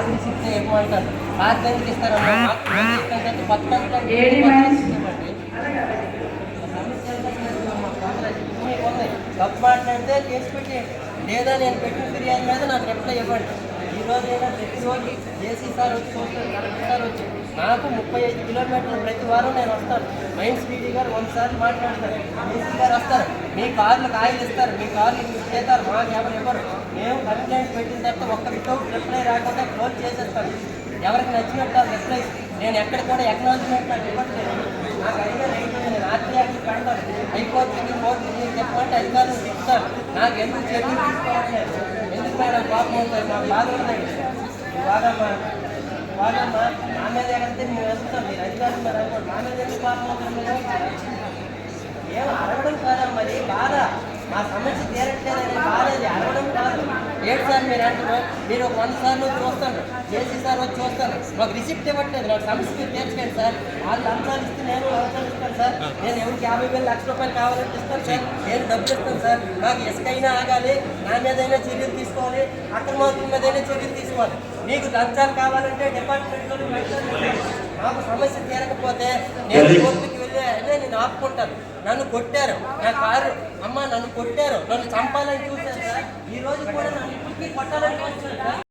కాదు రిసిప్ట్ ఇవ్వమంటారు రాత్రి ఎందుకు ఇస్తారమ్మా అంటే తప్పు మాట్లాడితే కేసు పెట్టేయండి లేదా నేను పెట్టిన ఫిర్యాదు మీద నాకు రిప్లై ఇవ్వండి రోజు జేసీ సార్ వచ్చి చూస్తారు కలెక్టర్ సార్ వచ్చి. నాకు ముప్పై ఐదు కిలోమీటర్లు ప్రతి వారం నేను వస్తాను. మైండ్ స్పీడీ గారు ఒకసారి సార్లు మాట్లాడతారు. ఏసీ గారు వస్తారు. మీ కార్లు కాయలు ఇస్తారు. మీ కార్లు చేస్తారు మాకు ఎవరు ఇవ్వరు. మేము కంప్లైంట్ పెట్టిన తర్వాత ఒక్క వితౌట్ రిప్లై రాకుండా క్లోజ్ చేసేస్తాను ఎవరికి నచ్చినట్టు రిప్లై నేను ఎక్కడ కూడా ఎక్నాలజ్మెంట్ నాకు ఇవ్వట్లేదు. నాకు అయినా రైట్ ఉంది. నేను ఆర్టీఆర్కి పెడతాను. హైకోర్టు కోర్టు చెప్పమంటే అధికారులు చెప్తారు. నాకు ఎందుకు చర్యలు తీసుకోవట్లేదు? ఎందుకు మేడం కోపం ఉంటుంది నాకు బాధ ఉందండి. బాధమ్మా బాధమ్మా నా మీద ఎక్కడితే మేము వెళ్తాం మీరు అధికారులు మరి అనుకోండి నా మీద ఎందుకు కోపం ఏం అడగడం కాదా మరి బాధ. మా సమస్య తీరట్లేదని బాధ అరవడం కాదు. ఏడు సార్ మీరు అంటున్నారు మీరు ఒక వంద సార్లు చూస్తాను జేసీ సార్ వచ్చి చూస్తాను మాకు రిసిప్ట్ ఇవ్వట్లేదు. నాకు సమస్య మీరు తీర్చకండి సార్. వాళ్ళు లంచాలు ఇస్తే నేను లంచాలు ఇస్తాను సార్. నేను ఎవరికి యాభై వేలు లక్ష రూపాయలు కావాలంటే ఇస్తాను సార్. నేను డబ్బులు ఇస్తాను సార్. నాకు ఇసుకైనా ఆగాలి. నా మీదైనా చర్యలు తీసుకోవాలి. అక్రమార్కుల మీదైనా చర్యలు తీసుకోవాలి. మీకు లంచాలు కావాలంటే డిపార్ట్మెంట్లో మాకు సమస్య తీరకపోతే నేను కోర్టుకి ఆపుకుంటారు నన్ను కొట్టారు. నా కారు అమ్మ నన్ను కొట్టారు. నన్ను చంపాలని చూశారు ఈ రోజు కూడా నన్ను ఇప్పటికీ కొట్టాలని